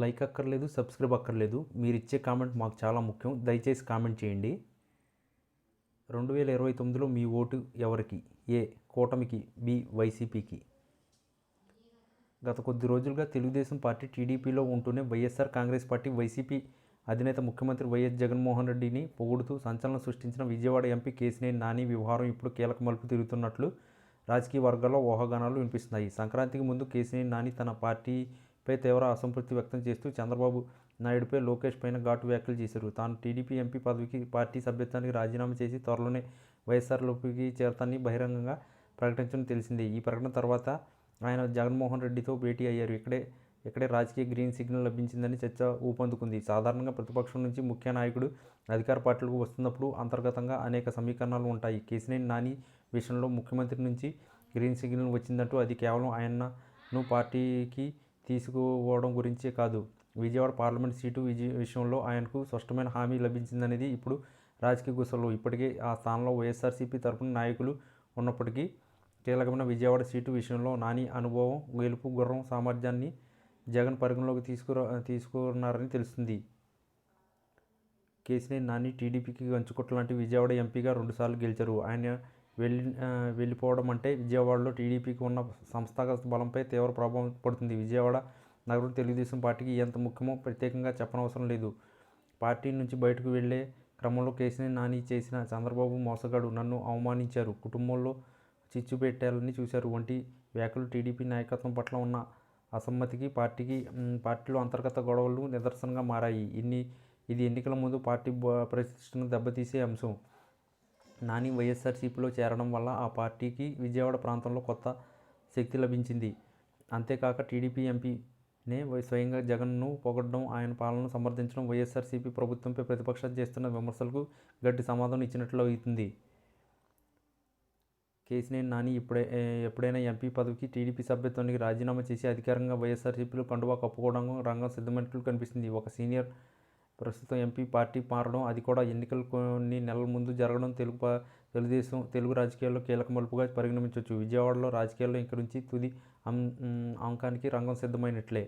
Like అక్కర్లేదు subscribe అక్కర్లేదు. మీరు ఇచ్చే కామెంట్ మాకు చాలా ముఖ్యం. దయచేసి కామెంట్ చేయండి. రెండు వేల ఇరవై తొమ్మిదిలో మీ ఓటు ఎవరికి? ఏ కూటమికి? బి వైసీపీకి? గత కొద్ది రోజులుగా తెలుగుదేశం పార్టీ టీడీపీలో ఉంటూనే వైఎస్ఆర్ కాంగ్రెస్ పార్టీ వైసీపీ అధినేత ముఖ్యమంత్రి వైఎస్ జగన్మోహన్ రెడ్డిని పొగుడుతూ సంచలనం సృష్టించిన విజయవాడ ఎంపీ కేసినేని నాని వ్యవహారం ఇప్పుడు కీలక మలుపు తిరుగుతున్నట్లు రాజకీయ వర్గాల్లో ఊహాగానాలు వినిపిస్తున్నాయి. సంక్రాంతికి ముందు కేసినేని నాని తన పార్టీ పై తీవ్ర అసంతృప్తి వ్యక్తం చేస్తూ చంద్రబాబు నాయుడుపై లోకేష్ పైన ఘాటు వ్యాఖ్యలు చేశారు. తాను టీడీపీ ఎంపీ పదవికి పార్టీ సభ్యత్వానికి రాజీనామా చేసి త్వరలోనే వైఎస్ఆర్లోకి చేరతానని బహిరంగంగా ప్రకటించడం తెలిసిందే. ఈ ప్రకటన తర్వాత ఆయన జగన్మోహన్ రెడ్డితో భేటీ అయ్యారు. ఇక్కడే ఇక్కడే రాజకీయ గ్రీన్ సిగ్నల్ లభించిందని చర్చ ఊపందుకుంది. సాధారణంగా ప్రతిపక్షం నుంచి ముఖ్య నాయకుడు అధికార పార్టీలకు వస్తున్నప్పుడు అంతర్గతంగా అనేక సమీకరణాలు ఉంటాయి. కేసినేని నాని విషయంలో ముఖ్యమంత్రి నుంచి గ్రీన్ సిగ్నల్ వచ్చిందంటూ అది కేవలం ఆయనను పార్టీకి తీసుకోవడం గురించే కాదు. విజయవాడ పార్లమెంట్ సీటు విజయ విషయంలో ఆయనకు స్పష్టమైన హామీ లభించిందనేది ఇప్పుడు రాజకీయ గుసలు. ఇప్పటికే ఆ స్థానంలో వైఎస్ఆర్సీపీ తరపున నాయకులు ఉన్నప్పటికీ కీలకమైన విజయవాడ సీటు విషయంలో నాని అనుభవం గెలుపు గుర్రం సామర్థ్యాన్ని జగన్ పరిగణలోకి తీసుకురా తీసుకున్నారని తెలుస్తుంది. కేసీనే నాని టీడీపీకి గంచుకొట్టు లాంటి విజయవాడ ఎంపీగా రెండుసార్లు గెలిచారు. ఆయన వెళ్ళి వెళ్ళిపోవడం అంటే విజయవాడలో టీడీపీకి ఉన్న సంస్థాగత బలంపై తీవ్ర ప్రభావం పడుతుంది. విజయవాడ నగరం తెలుగుదేశం పార్టీకి ఎంత ముఖ్యమో ప్రత్యేకంగా చెప్పనవసరం లేదు. పార్టీ నుంచి బయటకు వెళ్ళే క్రమంలో కేసుని నాని చేసిన చంద్రబాబు మోసగాడు నన్ను అవమానించారు. కుటుంబంలో చిచ్చు పెట్టాలని చూశారు. వంటి వ్యాఖ్యలు టీడీపీ నాయకత్వం పట్ల ఉన్న అసమ్మతికి పార్టీకి పార్టీలో అంతర్గత గొడవలు నిదర్శనంగా మారాయి. ఇన్ని ఇది ఎన్నికల ముందు పార్టీ ప్రతిష్టను దెబ్బతీసే అంశం. నాని వైఎస్ఆర్సీపీలో చేరడం వల్ల ఆ పార్టీకి విజయవాడ ప్రాంతంలో కొత్త శక్తి లభించింది. అంతేకాక టీడీపీ ఎంపీనే స్వయంగా జగన్ను పొగడడం ఆయన పాలనను సమర్థించడం వైఎస్ఆర్సీపీ ప్రభుత్వంపై ప్రతిపక్షాలు చేస్తున్న విమర్శలకు గట్టి సమాధానం ఇచ్చినట్లు అవుతుంది. కేసినేని నాని ఇప్పుడే ఎప్పుడైనా ఎంపీ పదవికి టీడీపీ సభ్యత్వానికి రాజీనామా చేసి అధికారంగా వైఎస్ఆర్సీపీలు కండువా కప్పుకోవడం రంగం సిద్ధమైనట్లు కనిపిస్తుంది. ఒక సీనియర్ ప్రస్తుతం ఎంపీ పార్టీ మారడం అది కూడా ఎన్నికలు కొన్ని నెలల ముందు జరగడం తెలుగు తెలుగుదేశం తెలుగు రాజకీయాల్లో కీలక మలుపుగా పరిగణించవచ్చు విజయవాడలో రాజకీయాల్లో ఇంక నుంచి తుది అంకానికి రంగం సిద్ధమైనట్లే.